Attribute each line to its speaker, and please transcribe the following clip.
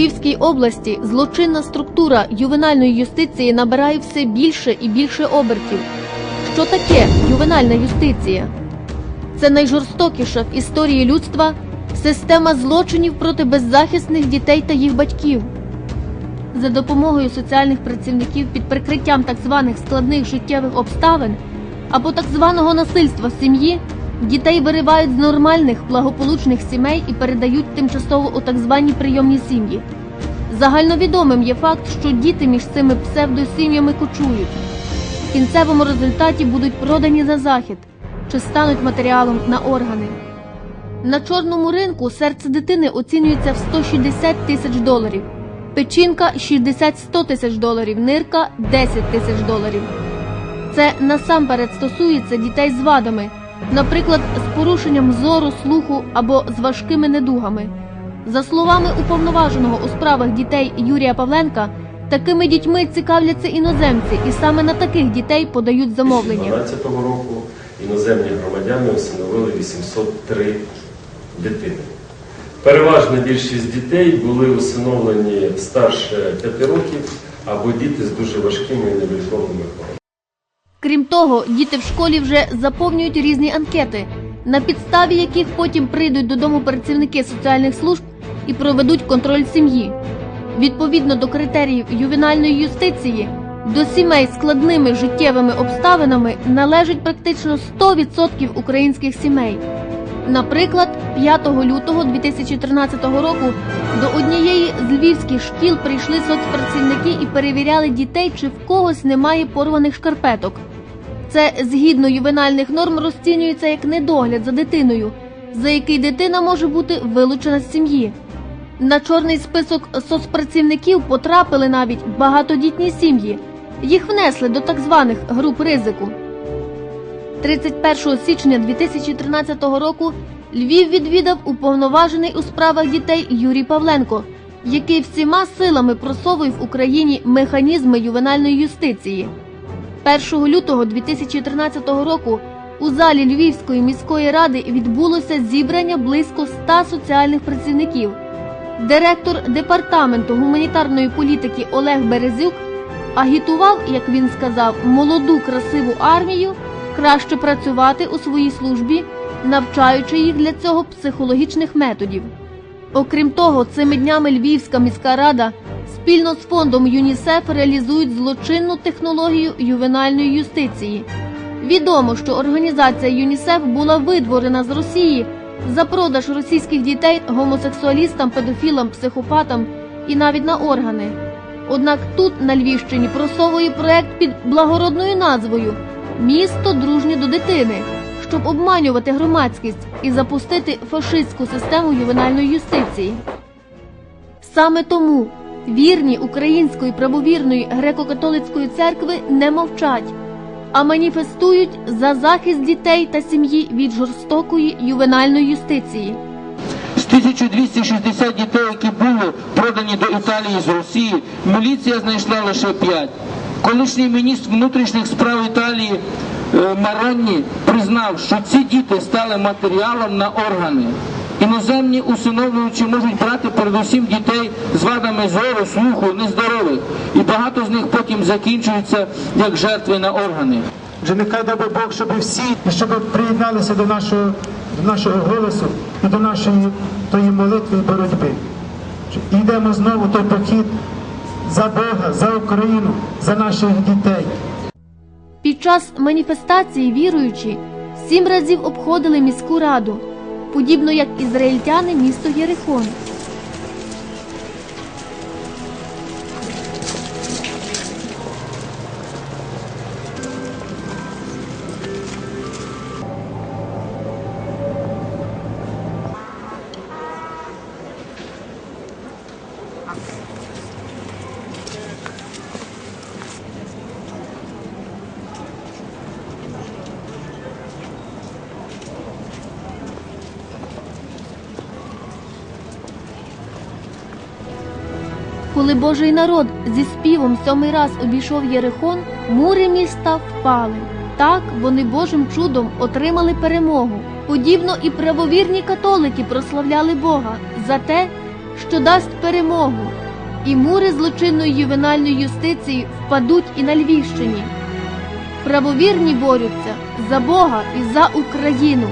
Speaker 1: Львівській області злочинна структура ювенальної юстиції набирає все більше і більше обертів. Що таке ювенальна юстиція? Це найжорстокіша в історії людства система злочинів проти беззахисних дітей та їх батьків. За допомогою соціальних працівників під прикриттям так званих складних життєвих обставин або так званого насильства в сім'ї дітей виривають з нормальних благополучних сімей і передають тимчасово у так звані прийомні сім'ї. Загальновідомим є факт, що діти між цими псевдосім'ями кочують. В кінцевому результаті будуть продані за захід чи стануть матеріалом на органи. На чорному ринку серце дитини оцінюється в 160 тисяч доларів, печінка 60-100 тисяч доларів, нирка 10 тисяч доларів. Це насамперед стосується дітей з вадами, наприклад, з порушенням зору, слуху або з важкими недугами. За словами уповноваженого у справах дітей Юрія Павленка, такими дітьми цікавляться іноземці, і саме на таких дітей подають замовлення.
Speaker 2: 2012 року іноземні громадяни усиновили 803 дитини. Переважна більшість дітей були усиновлені старше 5 років або діти з дуже важкими і невиліковними хворобами.
Speaker 1: Крім того, діти в школі вже заповнюють різні анкети, на підставі яких потім прийдуть додому працівники соціальних служб і проведуть контроль сім'ї. Відповідно до критеріїв ювенальної юстиції, до сімей складними життєвими обставинами належить практично 100% українських сімей. Наприклад, 5 лютого 2013 року до однієї з львівських шкіл прийшли соцпрацівники і перевіряли дітей, чи в когось немає порваних шкарпеток. Це згідно ювенальних норм розцінюється як недогляд за дитиною, за який дитина може бути вилучена з сім'ї. На чорний список соцпрацівників потрапили навіть багатодітні сім'ї. Їх внесли до так званих груп ризику. 31 січня 2013 року Львів відвідав уповноважений у справах дітей Юрій Павленко, який всіма силами просовує в Україні механізми ювенальної юстиції. 1 лютого 2013 року у залі Львівської міської ради відбулося зібрання близько 100 соціальних працівників. Директор департаменту гуманітарної політики Олег Березюк агітував, як він сказав, молоду красиву армію краще працювати у своїй службі, навчаючи їх для цього психологічних методів. Окрім того, цими днями Львівська міська рада спільно з фондом ЮНІСЕФ реалізують злочинну технологію ювенальної юстиції. Відомо, що організація ЮНІСЕФ була видворена з Росії за продаж російських дітей гомосексуалістам, педофілам, психопатам і навіть на органи. Однак тут, на Львівщині, просовує проект під благородною назвою Місто дружнє до дитини, щоб обманювати громадськість і запустити фашистську систему ювенальної юстиції. Саме тому вірні української правовірної греко-католицької церкви не мовчать, а маніфестують за захист дітей та сім'ї від жорстокої ювенальної юстиції.
Speaker 3: З 1260 дітей, які були продані до Італії з Росії, міліція знайшла лише 5. Колишній міністр внутрішніх справ Італії е, Маронні признав, що ці діти стали матеріалом на органи. Іноземні усиновлювачі можуть брати передусім дітей з вадами зору, слуху, нездорових. І багато з них потім закінчуються як жертви на органи.
Speaker 4: Вже нехай даби Бог, щоб всі, щоб приєдналися до нашого, до нашого голосу і до нашої тої молитви і боротьби. Йдемо знову той похід за Бога, за Україну, за наших дітей.
Speaker 1: Під час маніфестації віруючі сім разів обходили міську раду, подібно як ізраїльтяни місто Єрихон. Коли Божий народ зі співом сьомий раз обійшов Єрихон, мури міста впали. Так вони Божим чудом отримали перемогу. Подібно і правовірні католики прославляли Бога за те, що дасть перемогу, і мури злочинної ювенальної юстиції впадуть і на Львівщині. Правовірні борються за Бога і за Україну.